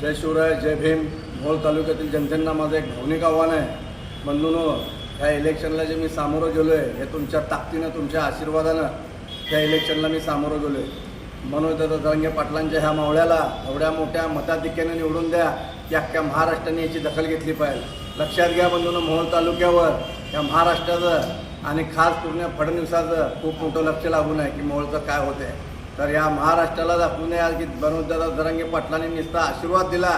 जय शिवराय जय भीम. मोहोळ तालुक्यातील जनतेंना माझं एक भावनिक आव्हान आहे. बंधूनो ह्या इलेक्शनला जे मी सामोरं गेलो आहे हे तुमच्या ताकदीनं तुमच्या आशीर्वादानं त्या इलेक्शनला मी सामोरं गेलो आहे मनोजदादा जरांगे पाटलांच्या ह्या मावळ्याला एवढ्या मोठ्या मताधिक्याने निवडून द्या की अख्ख्या महाराष्ट्राने याची दखल घेतली पाहिजे. लक्षात घ्या बंधूनं मोहोळ तालुक्यावर या महाराष्ट्राचं आणि खास पूर्ण फडणवीसाचं खूप मोठं लक्ष लागून आहे की मोहोळचं काय होतं आहे तर या महाराष्ट्राला दाखवून आज की बनवदादा जरांगे पाटलांनी नुसता आशीर्वाद दिला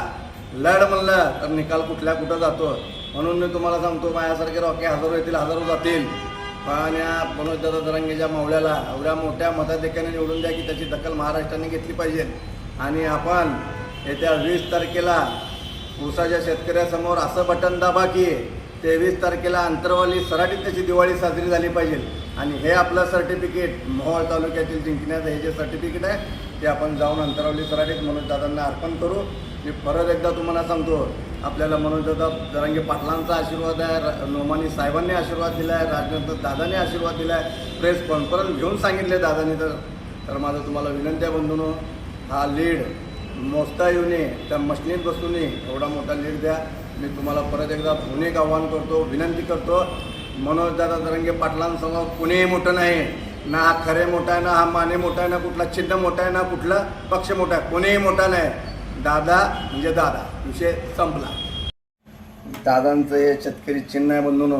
लढ म्हणलं तर निकाल कुठल्या कुठं जातो? म्हणून मी तुम्हाला सांगतो माझ्यासारखे रॉके हजारो येतील हजारो जातील. पण या मनोजदादा जरांगेच्या मावळ्याला एवढ्या मोठ्या मताधिक्याने निवडून द्या की त्याची दखल महाराष्ट्राने घेतली पाहिजे. आणि आपण येत्या वीस तारखेला ऊसाच्या शेतकऱ्यासमोर असं बटन दाबा की तेवीस तारखेला अंतरवाली सराटीत त्याची दिवाळी साजरी झाली पाहिजे. आणि हे आपलं सर्टिफिकेट मोहोळ तालुक्यातील जिंकण्याचं हे जे सर्टिफिकेट आहे ते आपण जाऊन अंतरावली सराटीत मनोजदादांना अर्पण करू. मी परत एकदा तुम्हाला सांगतो आपल्याला मनोजदादा जरांगे पाटलांचा आशीर्वाद आहे र- नोमानी साहेबांनी आशीर्वाद दिला आहे राजनंतर दादाने आशीर्वाद दिला आहे प्रेस कॉन्फरन्स घेऊन सांगितले दादाने तर. तर माझं तुम्हाला विनंती आहे बंधून हा लीड मोजता येऊ नये त्या मशनीत बसू नये एवढा मोठा लीड द्या. मी तुम्हाला परत एकदा पुणे आव्हान करतो विनंती करतो. मनोजदादा तरंगे पाटलांसमोर कुणीही मोठं नाही. ना हा खरे मोठा आहे ना हा माने मोठा आहे ना कुठला चिन्ह मोठा आहे ना कुठला पक्ष मोठा आहे. कोणीही मोठा नाही. दादा म्हणजे दादा. विषय संपला. दादांचं हे शेतकरी चिन्ह आहे बंधून.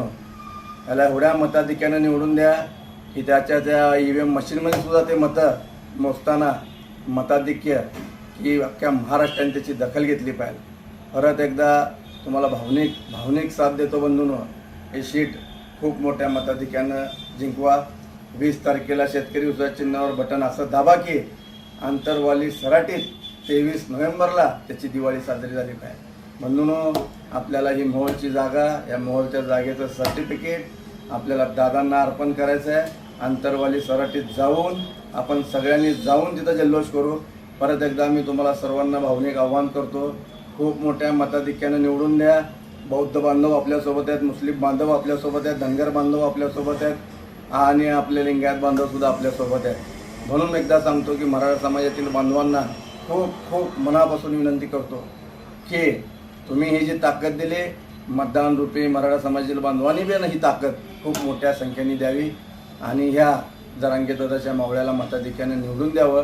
याला एवढ्या मताधिक्यानं निवडून द्या की त्याच्या त्या ई व्ही एम मशीनमध्ये सुद्धा ते मतं मोजताना मताधिक्य की अख्ख्या महाराष्ट्राने त्याची दखल घेतली पाहिजे. परत एकदा तुम्हाला भावनिक भावनिक साथ देतो बंधून. हे शीट खूप मोठ्या मताधिक्यानं जिंकवा. वीस तारखेला शेतकरी उसा चिन्हावर बटन असं दाबा की आंतरवाली सराटीत तेवीस नोव्हेंबरला त्याची दिवाळी साजरी झाली पाहिजे. म्हणून आपल्याला ही मोहलची जागा या मोहलच्या जागेचं सर्टिफिकेट आपल्याला दादांना अर्पण करायचं आहे आंतरवाली सराटीत जाऊन आपण सगळ्यांनी जाऊन तिथं जल्लोष करू. परत एकदा मी तुम्हाला सर्वांना भावनिक आव्हान करतो. खूप मोठ्या मताधिक्यानं निवडून द्या. बौद्ध बांधव आपल्यासोबत आहेत मुस्लिम बांधव आपल्यासोबत आहेत धनगर बांधव आपल्यासोबत आहेत आणि आपले लिंगायत बांधवसुद्धा आपल्यासोबत आहेत. म्हणून एकदा सांगतो की मराठा समाजातील बांधवांना खूप खूप मनापासून विनंती करतो की तुम्ही ही जी ताकद दिली मतदान रूपी मराठा समाजातील बांधवांनी बी ही ताकद खूप मोठ्या संख्येने द्यावी आणि ह्या जरांगे दादाच्या मावळ्याला मताधिक्याने निवडून द्यावं.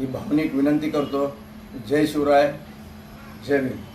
ही भावनिक विनंती करतो. जय शिवराय जय भीम.